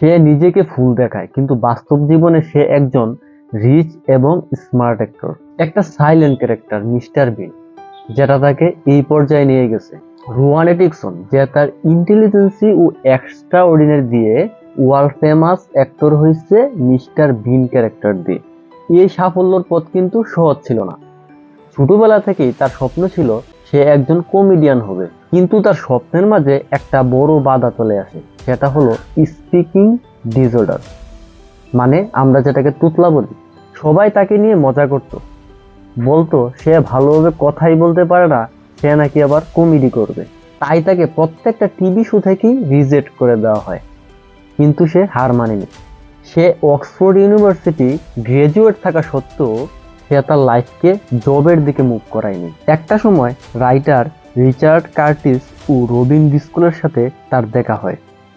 সে নিজেকে ফুল দেখায়, কিন্তু বাস্তব জীবনে সে একজন রিচ এবং স্মার্ট অ্যাক্টর একটা সাইলেন্ট ক্যারেক্টার মিস্টার বিন যেটা তাকে এই পর্যায়ে নিয়ে গেছে। রুয়ান যে তার ইন্টেলিজেন্সি ও এক্সট্রা অর্ডিনারি দিয়ে ওয়ার্ল্ড ফেমাস অ্যাক্টর হয়েছে মিস্টার বিন ক্যারেক্টার দিয়ে। এই সাফল্যর পথ কিন্তু সহজ ছিল না। ছোটবেলা থেকেই তার স্বপ্ন ছিল সে একজন কমেডিয়ান হবে, কিন্তু তার স্বপ্নের মাঝে একটা বড় বাধা চলে আসে। সেটা হলো স্পিকিং ডিসঅর্ডার মানে আমরা যেটাকে তুতলা বলি। সবাই তাকে নিয়ে মজা করত। বলতো, সে ভালোভাবে কথাই বলতে পারে না, সে নাকি আবার কমেডি করবে। তাই তাকে প্রত্যেকটা টিভি শো থেকেই রিজেক্ট করে দেওয়া হয়। কিন্তু সে হার মানেনি। সে অক্সফোর্ড ইউনিভার্সিটি গ্রাজুয়েট থাকা সত্ত্বেও সে তার লাইফকে জবের দিকে মুভ করায়নি। একটা সময় রাইটার রিচার্ড কার্টিস ও রবিন ডিস্কুলের সাথে তার দেখা হয়।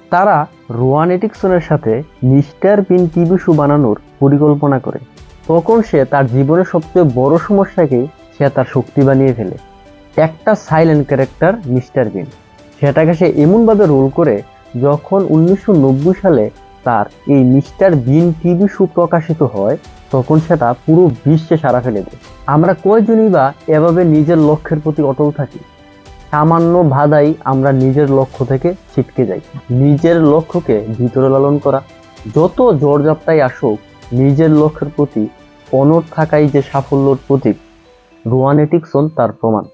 তারা রোয়ান এটিকসনের সাথে মিস্টার বিন টিভি শো বানানোর পরিকল্পনা করে। তখন সে তার জীবনের সবচেয়ে বড় সমস্যাকে সে তার শক্তি বানিয়ে ফেলে। একটা সাইলেন্ট ক্যারেক্টার মিস্টার বিন। সেটাকে সে এমনভাবে রোল করে যখন উনিশশো নব্বই সালে তার এই মিস্টার বিন টিভি শো প্রকাশিত হয়, তখন সেটা পুরো বিশ্বে সারা ফেলে দেয়। আমরা কয়জনই বা এভাবে নিজের লক্ষ্যের প্রতি অটল থাকি? সামান্য বাধাই আমরা নিজের লক্ষ্য থেকে ছিটকে যাই। নিজের লক্ষ্যকে ভিতরে লালন করা, যত জর্জাপটাই আসুক, নিজের লক্ষ্যের প্রতি অনর থাকাই যে সাফল্যর প্রতীক রোয়ান এটিকসন তার প্রমাণ।